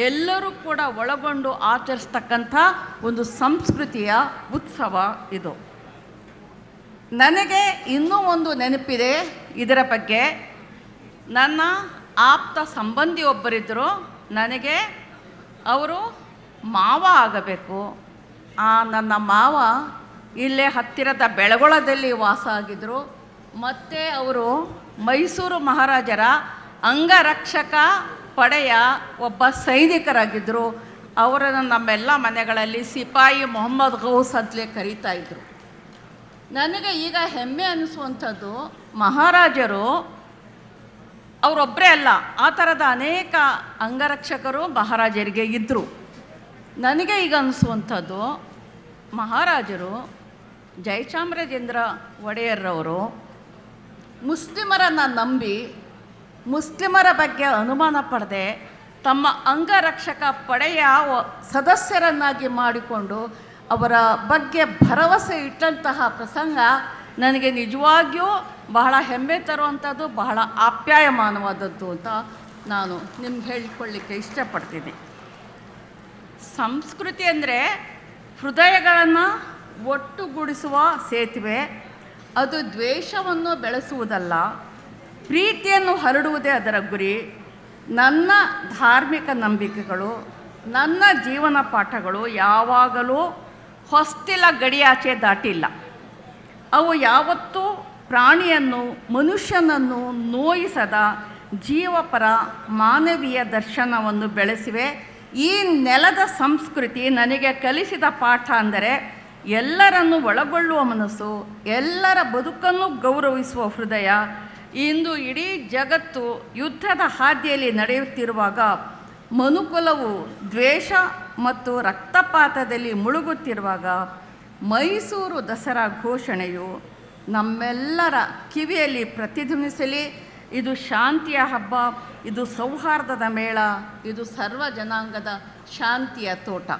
ಎಲ್ಲರೂ ಕೂಡ ಒಳಗೊಂಡು ಆಚರಿಸ್ತಕ್ಕಂಥ ಒಂದು ಸಂಸ್ಕೃತಿಯ ಉತ್ಸವ ಇದು. ನನಗೆ ಇನ್ನೂ ಒಂದು ನೆನಪಿದೆ ಇದರ ಬಗ್ಗೆ. ನನ್ನ ಆಪ್ತ ಸಂಬಂಧಿ ಒಬ್ಬರಿದ್ದರು ನನಗೆ, ಅವರು ಮಾವ ಆಗಬೇಕು. ಆ ನನ್ನ ಮಾವ ಇಲ್ಲೇ ಹತ್ತಿರದ ಬೆಳಗೊಳದಲ್ಲಿ ವಾಸ ಆಗಿದ್ದರು ಮತ್ತು ಅವರು ಮೈಸೂರು ಮಹಾರಾಜರ ಅಂಗರಕ್ಷಕ ಪಡೆಯ ಒಬ್ಬ ಸೈನಿಕರಾಗಿದ್ದರು ಅವರನ್ನು ನಮ್ಮೆಲ್ಲ ಮನೆಗಳಲ್ಲಿ ಸಿಪಾಯಿ ಮೊಹಮ್ಮದ್ ಗೌಸ್ ಅಂತಲೇ ಕರೀತಾ ಇದ್ರು. ನನಗೆ ಈಗ ಹೆಮ್ಮೆ ಅನ್ನಿಸುವಂಥದ್ದು ಮಹಾರಾಜರು ಅವರೊಬ್ಬರೇ ಅಲ್ಲ, ಆ ಥರದ ಅನೇಕ ಅಂಗರಕ್ಷಕರು ಮಹಾರಾಜರಿಗೆ ಇದ್ದರು ನನಗೆ ಈಗ ಅನಿಸುವಂಥದ್ದು, ಮಹಾರಾಜರು ಜಯಚಾಮರಾಜೇಂದ್ರ ಒಡೆಯರ್ರವರು ಮುಸ್ಲಿಮರನ್ನು ನಂಬಿ ಮುಸ್ಲಿಮರ ಬಗ್ಗೆ ಅನುಮಾನ ಪಡೆದೆ ತಮ್ಮ ಅಂಗರಕ್ಷಕ ಪಡೆಯ ಸದಸ್ಯರನ್ನಾಗಿ ಮಾಡಿಕೊಂಡು ಅವರ ಬಗ್ಗೆ ಭರವಸೆ ಇಟ್ಟಂತಹ ಪ್ರಸಂಗ ನನಗೆ ನಿಜವಾಗಿಯೂ ಬಹಳ ಹೆಮ್ಮೆ ತರುವಂಥದ್ದು, ಬಹಳ ಆಪ್ಯಾಯಮಾನವಾದದ್ದು ಅಂತ ನಾನು ನಿಮ್ಗೆ ಹೇಳಿಕೊಳ್ಳಿಕ್ಕೆ ಇಷ್ಟಪಡ್ತೀನಿ. ಸಂಸ್ಕೃತಿ ಅಂದರೆ ಹೃದಯಗಳನ್ನು ಒಟ್ಟುಗೂಡಿಸುವ ಸೇತುವೆ, ಅದು ದ್ವೇಷವನ್ನು ಬೆಳೆಸುವುದಲ್ಲ. ಪ್ರೀತಿಯನ್ನು ಹರಡುವುದೇ ಅದರ ಗುರಿ. ನನ್ನ ಧಾರ್ಮಿಕ ನಂಬಿಕೆಗಳು, ನನ್ನ ಜೀವನ ಪಾಠಗಳು ಯಾವಾಗಲೂ ಹೊಸ್ತಿಲ ಗಡಿಯಾಚೆ ದಾಟಿಲ್ಲ. ಅವು ಯಾವತ್ತೂ ಪ್ರಾಣಿಯನ್ನು, ಮನುಷ್ಯನನ್ನು ನೋಯಿಸದ ಜೀವಪರ ಮಾನವೀಯ ದರ್ಶನವನ್ನು ಬೆಳೆಸಿವೆ. ಈ ನೆಲದ ಸಂಸ್ಕೃತಿ ನನಗೆ ಕಲಿಸಿದ ಪಾಠ ಅಂದರೆ ಎಲ್ಲರನ್ನು ಒಳಗೊಳ್ಳುವ ಮನಸ್ಸು, ಎಲ್ಲರ ಬದುಕನ್ನು ಗೌರವಿಸುವ ಹೃದಯ ಇಂದು ಇಡೀ ಜಗತ್ತು ಯುದ್ಧದ ಹಾದಿಯಲ್ಲಿ ನಡೆಯುತ್ತಿರುವಾಗ ಮನುಕುಲವು ದ್ವೇಷ ಮತ್ತು ರಕ್ತಪಾತದಲ್ಲಿ ಮುಳುಗುತ್ತಿರುವಾಗ ಮೈಸೂರು ದಸರಾ ಘೋಷಣೆಯು ನಮ್ಮೆಲ್ಲರ ಕಿವಿಯಲ್ಲಿ ಪ್ರತಿಧ್ವನಿಸಲಿ, ಇದು ಶಾಂತಿಯ ಹಬ್ಬ, ಇದು ಸೌಹಾರ್ದದ ಮೇಳ, ಇದು ಸರ್ವ ಜನಾಂಗದ ಶಾಂತಿಯ ತೋಟ.